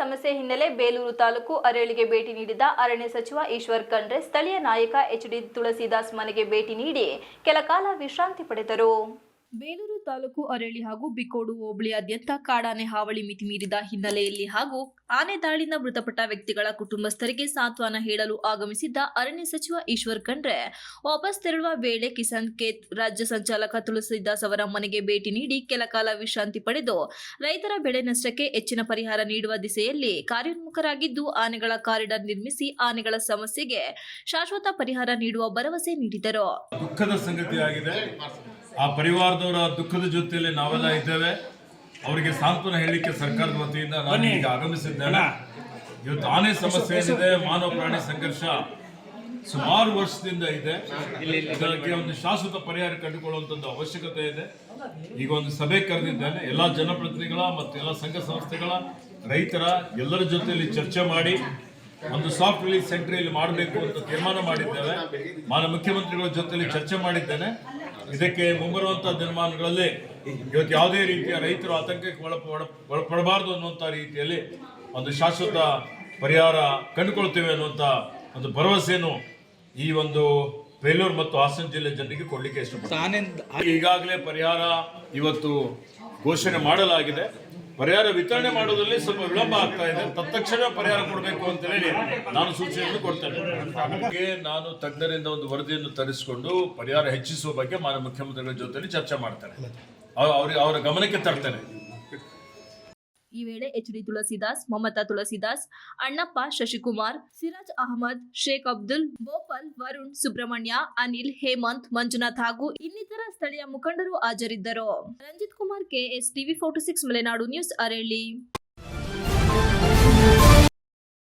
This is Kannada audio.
ಸಮಸ್ಯೆ ಹಿನ್ನೆಲೆ ಬೇಲೂರು ತಾಲೂಕು ಅರೇಳಿಗೆ ಭೇಟಿ ನೀಡಿದ ಅರಣ್ಯ ಸಚಿವ ಈಶ್ವರ್ ಖಂಡ್ರೆ ಸ್ಥಳೀಯ ನಾಯಕ ಎಚ್ ಡಿ ತುಳಸಿದಾಸ್ ಮನೆಗೆ ಭೇಟಿ ನೀಡಿ ಕೆಲಕಾಲ ವಿಶ್ರಾಂತಿ ಪಡೆದರು. ಬೇಲೂರು ತಾಲೂಕು ಅರಳಿ ಹಾಗೂ ಬಿಕೋಡು ಹೋಬಳಿಯಾದ್ಯಂತ ಕಾಡಾನೆ ಹಾವಳಿ ಮಿತಿ ಮೀರಿದ ಹಿನ್ನೆಲೆಯಲ್ಲಿ ಹಾಗೂ ಆನೆ ದಾಳಿಯಿಂದ ಮೃತಪಟ್ಟ ವ್ಯಕ್ತಿಗಳ ಕುಟುಂಬಸ್ಥರಿಗೆ ಸಾಂತ್ವನ ಹೇಳಲು ಆಗಮಿಸಿದ್ದ ಅರಣ್ಯ ಸಚಿವ ಈಶ್ವರ್ ಖಂಡ್ರೆ. ವಾಪಸ್ ತೆರಳುವ ವೇಳೆ ಕಿಸಾನ್ ಖೇತ್ ರಾಜ್ಯ ಸಂಚಾಲಕ ತುಳಸಿದಾಸ್ ಅವರ ಮನೆಗೆ ಭೇಟಿ ನೀಡಿ ಕೆಲ ಕಾಲ ವಿಶ್ರಾಂತಿ ಪಡೆದು ರೈತರ ಬೆಳೆ ನಷ್ಟಕ್ಕೆ ಹೆಚ್ಚಿನ ಪರಿಹಾರ ನೀಡುವ ದಿಸೆಯಲ್ಲಿ ಕಾರ್ಯೋನ್ಮುಖರಾಗಿದ್ದು ಆನೆಗಳ ಕಾರಿಡಾರ್ ನಿರ್ಮಿಸಿ ಆನೆಗಳ ಸಮಸ್ಯೆಗೆ ಶಾಶ್ವತ ಪರಿಹಾರ ನೀಡುವ ಭರವಸೆ ನೀಡಿದರು. ಆ ಪರಿವಾರದವರ ದುಃಖದ ಜೊತೆಯಲ್ಲಿ ನಾವೆಲ್ಲ ಇದ್ದೇವೆ. ಅವರಿಗೆ ಸಾಂತ್ವನ ಹೇಳಲಿಕ್ಕೆ ಸರ್ಕಾರದ ವತಿಯಿಂದ ನಾನು ಈಗ ಆಗಮಿಸಿದ್ದೇನೆ. ಇವತ್ತು ಆನೆ ಸಮಸ್ಯೆ ಏನಿದೆ ಮಾನವ ಪ್ರಾಣಿ ಸಂಘರ್ಷ ಸುಮಾರು ವರ್ಷದಿಂದ ಇದೆ. ಇದಕ್ಕೆ ಒಂದು ಶಾಶ್ವತ ಪರಿಹಾರ ಕಂಡುಕೊಳ್ಳುವಂಥದ್ದು ಅವಶ್ಯಕತೆ ಇದೆ. ಈಗ ಒಂದು ಸಭೆ ಕರೆದಿದ್ದೇನೆ. ಎಲ್ಲ ಜನಪ್ರತಿನಿಧಿಗಳ ಮತ್ತು ಎಲ್ಲ ಸಂಘ ಸಂಸ್ಥೆಗಳ ರೈತರ ಎಲ್ಲರ ಜೊತೆಯಲ್ಲಿ ಚರ್ಚೆ ಮಾಡಿ ಒಂದು ಸಾಫ್ಟ್ ರಿಲೀಸ್ ಸೆಂಟರ್ ಇಲ್ಲಿ ಮಾಡಬೇಕು ಅಂತ ತೀರ್ಮಾನ ಮಾಡಿದ್ದೇವೆ. ಮಾನ್ಯ ಮುಖ್ಯಮಂತ್ರಿಗಳ ಜೊತೆಯಲ್ಲಿ ಚರ್ಚೆ ಮಾಡಿದ್ದೇನೆ. ಇದಕ್ಕೆ ಮುಂಬರುವಂತಹ ದಿನಮಾನಗಳಲ್ಲಿ ಇವತ್ತು ಯಾವುದೇ ರೀತಿಯ ರೈತರು ಆತಂಕಕ್ಕೆ ಒಳಪ ಒಳಪಡಬಾರ್ದು ಅನ್ನುವಂಥ ರೀತಿಯಲ್ಲಿ ಒಂದು ಶಾಶ್ವತ ಪರಿಹಾರ ಕಂಡುಕೊಳ್ತೇವೆ ಅನ್ನುವಂಥ ಒಂದು ಭರವಸೆಯನ್ನು ಈ ಒಂದು ಬೇಲೂರು ಮತ್ತು ಹಾಸನ ಜಿಲ್ಲೆ ಜನರಿಗೆ ಕೊಡಲಿಕ್ಕೆ ಇಷ್ಟಪಡ್ತೀನಿ. ಈಗಾಗಲೇ ಪರಿಹಾರ ಇವತ್ತು ಘೋಷಣೆ ಮಾಡಲಾಗಿದೆ. ಪರಿಹಾರ ವಿತರಣೆ ಮಾಡೋದ್ರಲ್ಲಿ ಸ್ವಲ್ಪ ವಿಳಂಬ ಆಗ್ತಾ ಇದೆ. ತತ್ಕ್ಷಣ ಪರಿಹಾರ ಕೊಡಬೇಕು ಅಂತ ಹೇಳಿ ನಾನು ಸೂಚನೆಯನ್ನು ಕೊಡ್ತೇನೆ. ನಾನು ತಜ್ಞರಿಂದ ಒಂದು ವರದಿಯನ್ನು ತರಿಸಿಕೊಂಡು ಪರಿಹಾರ ಹೆಚ್ಚಿಸುವ ಬಗ್ಗೆ ಮಾನ್ಯ ಮುಖ್ಯಮಂತ್ರಿಗಳ ಜೊತೆ ಚರ್ಚೆ ಮಾಡ್ತೇನೆ. ಅವ- ಅವ್ರಿಗೆ ಅವರ ಗಮನಕ್ಕೆ ತರ್ತೇನೆ. ಈ ವೇಳೆ ಎಚ್ ಡಿ ತುಳಸಿದಾಸ್, ಮಮತಾ ತುಳಸಿದಾಸ್, ಅಣ್ಣಪ್ಪ ಶಶಿಕುಮಾರ್, ಸಿರಾಜ್ ಅಹಮದ್, ಶೇಖ್ ಅಬ್ದುಲ್ ಬೋಪಲ್ ವರುಣ್, ಸುಬ್ರಹ್ಮಣ್ಯ, ಅನಿಲ್, ಹೇಮಂತ್, ಮಂಜುನಾಥ್ ಹಾಗೂ ಇನ್ನಿತರ ಸ್ಥಳೀಯ ಮುಖಂಡರು ಹಾಜರಿದ್ದರು. Ranjith Kumar KS TV forty six, Malenadu news Arali